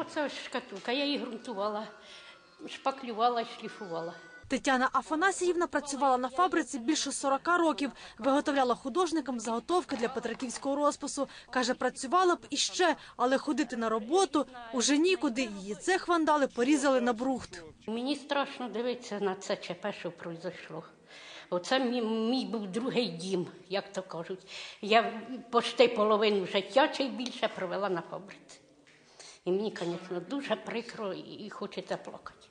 Оце шкатулка. Я її ґрунтувала, шпаклювала шліфувала. Тетяна Афанасіївна працювала на фабриці більше 40 років, виготовляла художникам заготовки для петриківського розпису. Каже, працювала б іще, але ходити на роботу уже нікуди. Її цех вандали порізали на брухт. Мені страшно дивитися на це ЧП, що пройшло. Оце мій, мій був другий дім, як то кажуть. Я почти половину життя чи більше провела на фабриці. І мені, звісно, дуже прикро і хочеться плакати.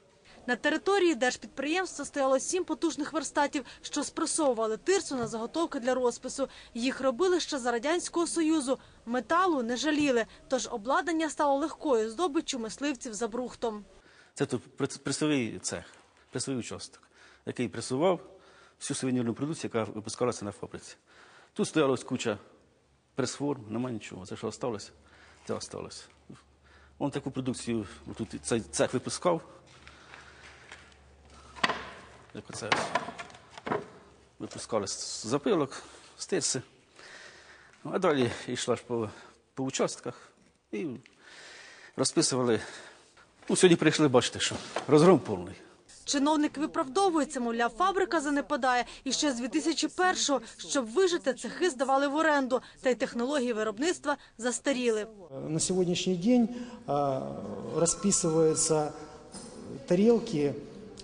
На території держпідприємства стояло сім потужних верстатів, що спресовували тирсу на заготовки для розпису. Їх робили ще за радянського союзу. Металу не жаліли, тож обладнання стало легкою здобиччю мисливців за брухтом. Це тут прес- пресовий цех, пресовий участок, який пресував всю сувенірну продукцію, яка випускалася на фабриці. Тут стоялась куча прес-форм, немає нічого. Це що осталося, це осталося. Он таку продукцію тут цей цех випускав. Як оце. Випускали запилок, з тирси. Ну, А далі йшла ж по, по участках і розписували. Ну, сьогодні прийшли, бачите, що розгром повний. Чиновник виправдовується, мовляв, фабрика занепадає. І ще з 2001-го, щоб вижити, цехи здавали в оренду, та й технології виробництва застаріли. На сегодняшний день а, расписываются тарелки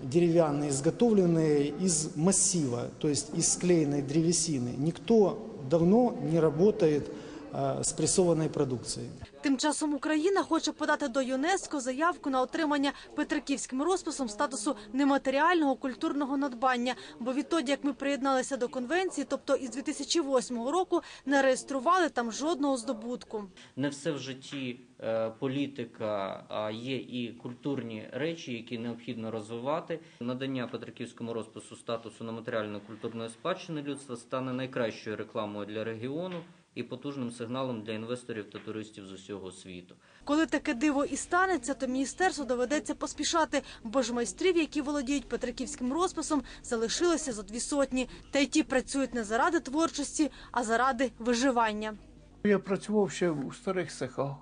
деревянные, изготовленные из массива, то есть из склеенной древесины. Никто давно не работает а, с прессованной продукцией. Тим часом Україна хоче подати до ЮНЕСКО заявку на отримання петриківським розписом статусу нематеріального культурного надбання. Бо відтоді, як ми приєдналися до конвенції, тобто із 2008 року, не реєстрували там жодного здобутку. не все в житті е, політика, а є і культурні речі, які необхідно розвивати. Надання Петриківському розпису статусу нематеріально-культурної спадщини людства стане найкращою рекламою для регіону і потужним сигналом для інвесторів та туристів з усього світу. Коли таке диво і станеться, то міністерству доведеться поспішати, бо ж майстрів, які володіють петриківським розписом, залишилося за дві сотні. Та й ті працюють не заради творчості, а заради виживання. Я працював ще у старих цехах.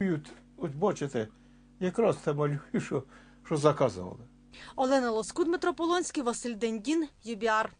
От, От бачите, якраз це малюю, що, що заказували. Олена Лоскут, Дмитро Полонський, Василь Дендін, ЮБІАР.